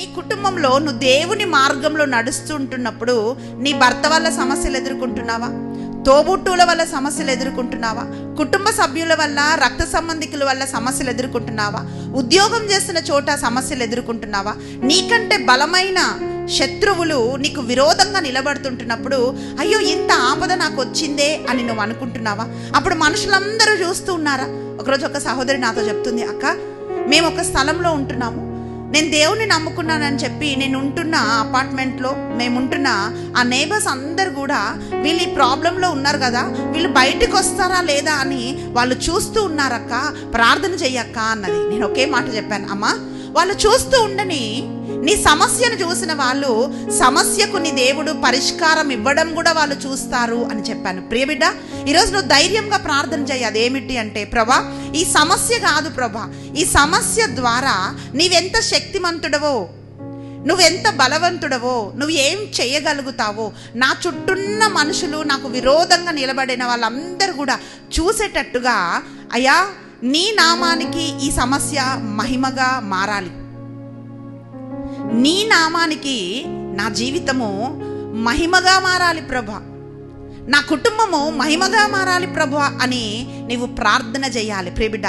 నీ కుటుంబంలో నువ్వు దేవుని మార్గంలో నడుస్తుంటున్నప్పుడు నీ భర్త వల్ల సమస్యలు ఎదుర్కొంటున్నావా? తోబుట్టువుల వల్ల సమస్యలు ఎదుర్కొంటున్నావా? కుటుంబ సభ్యుల వల్ల రక్త సంబంధికుల వల్ల సమస్యలు ఎదుర్కొంటున్నావా? ఉద్యోగం చేస్తున్న చోట సమస్యలు ఎదుర్కొంటున్నావా? నీకంటే బలమైన శత్రువులు నీకు విరోధంగా నిలబడుతుంటున్నప్పుడు అయ్యో ఇంత ఆపద నాకు వచ్చిందే అని నువ్వు అనుకుంటున్నావా? అప్పుడు మనుషులందరూ చూస్తూ ఉన్నారా? ఒకరోజు ఒక సహోదరి నాతో చెప్తుంది అక్క మేము ఒక స్థలంలో ఉంటున్నాము. నేను దేవుని నమ్ముకున్నానని చెప్పి నేను ఉంటున్న అపార్ట్మెంట్లో మేము ఉంటున్న ఆ నేబర్స్ అందరు కూడా వీళ్ళు ఈ ప్రాబ్లంలో ఉన్నారు కదా వీళ్ళు బయటకు వస్తారా లేదా అని వాళ్ళు చూస్తూ ఉన్నారక్క ప్రార్థన చెయ్యక్క అన్నది. నేను ఒకే మాట చెప్పాను అమ్మా వాళ్ళు చూస్తూ ఉండని నీ సమస్యను చూసిన వాళ్ళు సమస్యకు నీ దేవుడు పరిష్కారం ఇవ్వడం కూడా వాళ్ళు చూస్తారు అని చెప్పాను. ప్రియబిడ్డ ఈరోజు నువ్వు ధైర్యంగా ప్రార్థన చేయి. అదేమిటి అంటే ప్రభా ఈ సమస్య కాదు ప్రభా. ఈ సమస్య ద్వారా నీవెంత శక్తిమంతుడవో నువ్వెంత బలవంతుడవో నువ్వు ఏం చేయగలుగుతావో నా చుట్టూన్న మనుషులు నాకు విరోధంగా నిలబడిన వాళ్ళందరూ కూడా చూసేటట్టుగా అయ్యా నీ నామానికి ఈ సమస్య మహిమగా మారాలి. నీ నామానికి నా జీవితము మహిమగా మారాలి ప్రభ. నా కుటుంబము మహిమగా మారాలి ప్రభు అని నీవు ప్రార్థన చేయాలి. ప్రేబిడ్డ